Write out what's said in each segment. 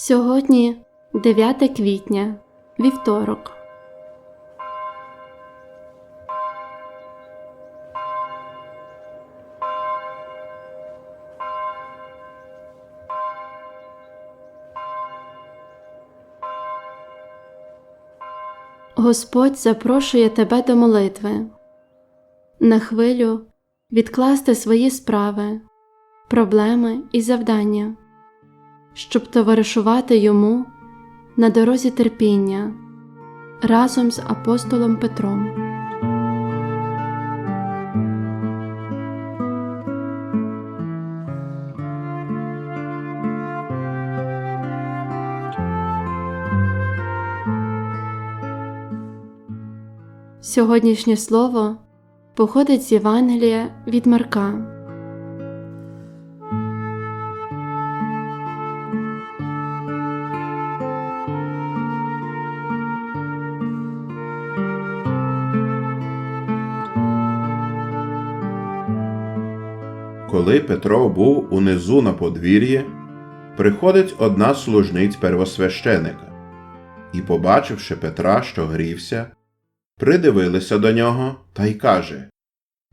Сьогодні 9 квітня, вівторок. Господь запрошує тебе до молитви. На хвилю відкласти свої справи, проблеми і завдання, щоб товаришувати йому на дорозі терпіння разом з апостолом Петром. Сьогоднішнє слово походить з Євангелія від Марка. Коли Петро був унизу на подвір'ї, приходить одна з служниць первосвященика, і, побачивши Петра, що грівся, придивилися до нього та й каже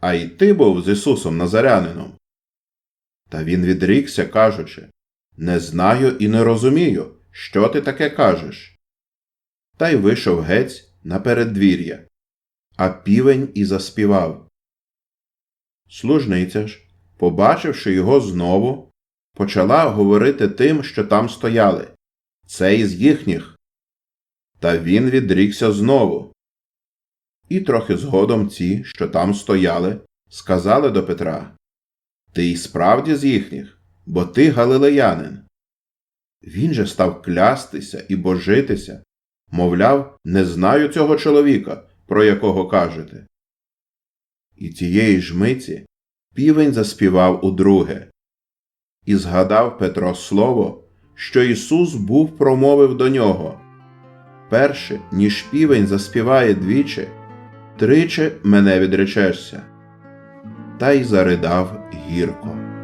А й ти був з Ісусом Назарянином. Та він відрікся, кажучи Не знаю і не розумію, що ти таке кажеш. Та й вийшов гець на переддвір'я, а півень і заспівав. Служниця ж, побачивши його знову, почала говорити тим, що там стояли це із їхніх. Та він відрікся знову. І трохи згодом ці, що там стояли, сказали до Петра Ти й справді з їхніх, бо ти галилеянин. Він же став клястися і божитися, мовляв, не знаю цього чоловіка, про якого кажете. І тієї ж миті півень заспівав удруге. І згадав Петро слово, що Ісус був промовив до нього Перше, ніж півень заспіває двічі, тричі мене відречешся. Та й заридав гірко.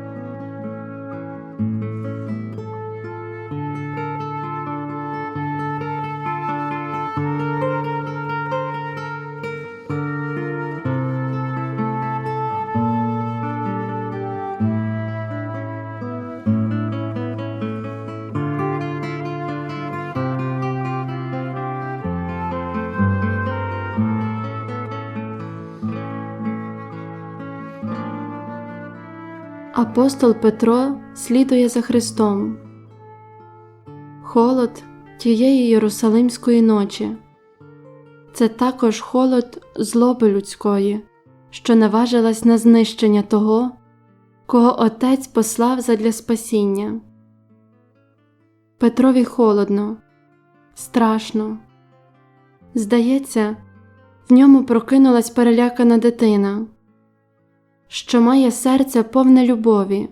Апостол Петро слідує за Христом. Холод тієї Єрусалимської ночі. Це також холод злоби людської, що наважилась на знищення того, кого Отець послав задля спасіння. Петрові холодно, страшно. Здається, в ньому прокинулась перелякана дитина що має серце повне любові,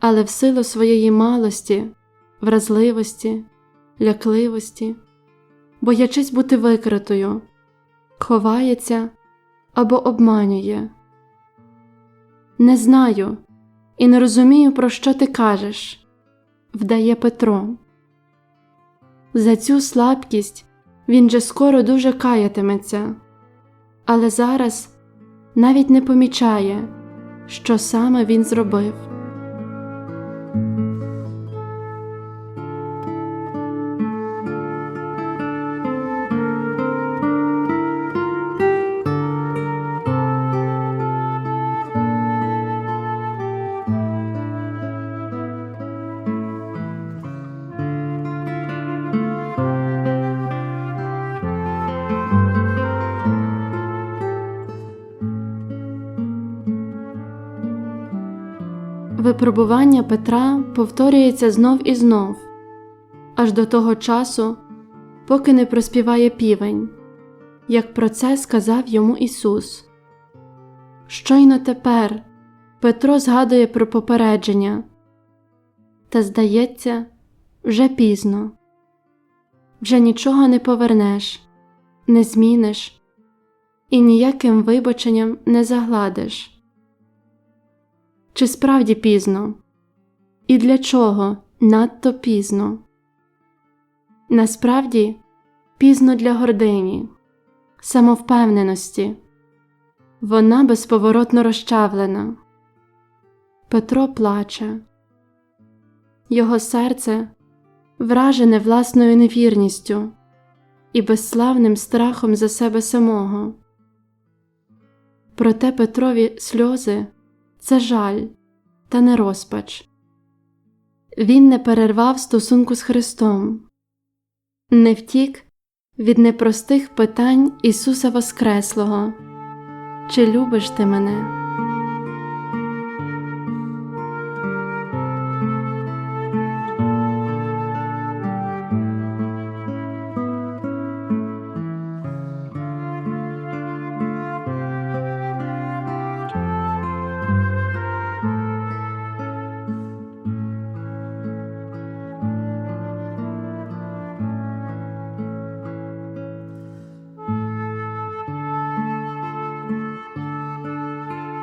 але в силу своєї малості, вразливості, лякливості, боячись бути викритою, ховається або обманює. Не знаю і не розумію, про що ти кажеш, вдає Петро. За цю слабкість він же скоро дуже каятиметься, але зараз навіть не помічає, що саме він зробив. Випробування Петра повторюється знов і знов, аж до того часу, поки не проспіває півень, як про це сказав йому Ісус. Щойно тепер Петро згадує про попередження, та, здається, вже пізно, вже нічого не повернеш, не зміниш і ніяким вибаченням не загладиш. Чи справді пізно? І для чого надто пізно. Насправді, пізно для гордині, самовпевненості. Вона безповоротно розчавлена. Петро плаче. Його серце вражене власною невірністю і безславним страхом за себе самого. Проте Петрові сльози це жаль та не розпач. Він не перервав стосунку з Христом, не втік від непростих питань Ісуса Воскреслого Чи любиш ти мене?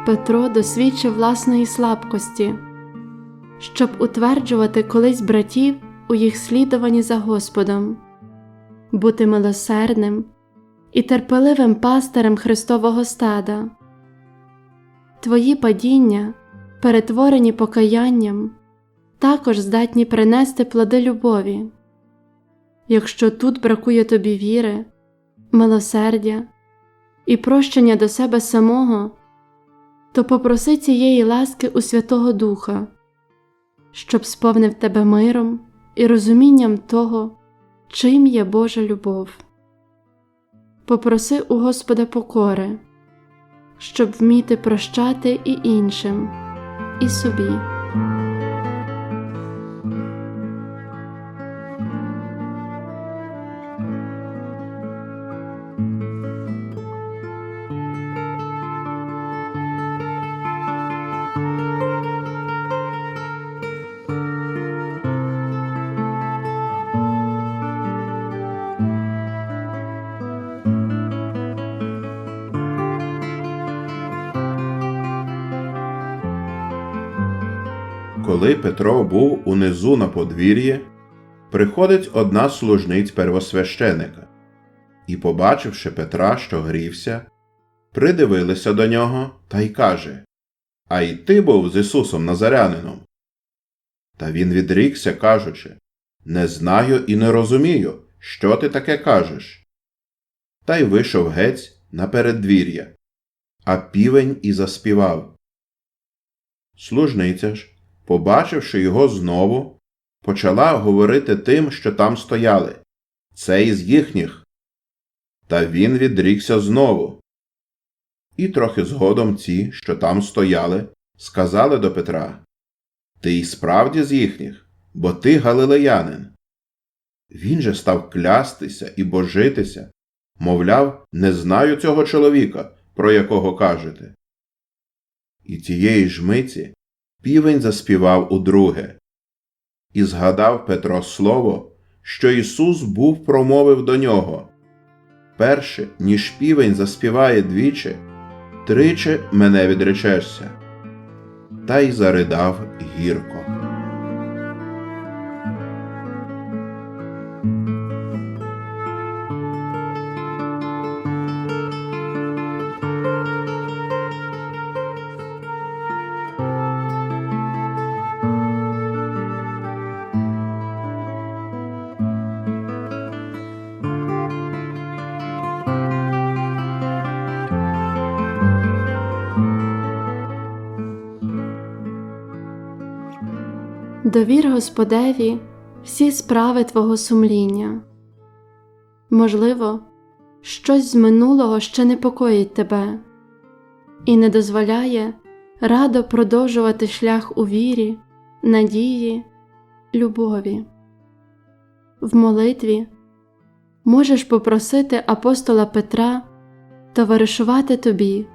Петро досвідчив власної слабкості, щоб утверджувати колись братів у їх слідуванні за Господом, бути милосердним і терпеливим пастирем Христового стада. Твої падіння, перетворені покаянням, також здатні принести плоди любові. Якщо тут бракує тобі віри, милосердя і прощення до себе самого то попроси цієї ласки у Святого Духа, щоб сповнив тебе миром і розумінням того, чим є Божа любов. Попроси у Господа покори, щоб вміти прощати і іншим, і собі. Коли Петро був унизу на подвір'ї, приходить одна з служниць первосвященика, і, побачивши Петра, що грівся, придивилися до нього та й каже А й ти був з Ісусом Назарянином. Та він відрікся, кажучи Не знаю і не розумію, що ти таке кажеш. Та й вийшов гець на переддвір'я, а півень і заспівав. Служниця ж побачивши його знову, почала говорити тим, що там стояли це із їхніх. Та він відрікся знову. І трохи згодом ці, що там стояли, сказали до Петра Ти й справді з їхніх, бо ти галилеянин. Він же став клястися і божитися, мовляв, не знаю цього чоловіка, про якого кажете. І тієї ж миті півень заспівав удруге. І згадав Петро слово, що Ісус був промовив до нього Перше, ніж півень заспіває двічі, тричі мене відречешся. Та й заридав гірко. Довір Господеві всі справи Твого сумління. Можливо, щось з минулого ще непокоїть тебе і не дозволяє радо продовжувати шлях у вірі, надії, любові. В молитві можеш попросити апостола Петра товаришувати тобі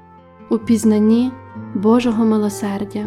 у пізнанні Божого милосердя.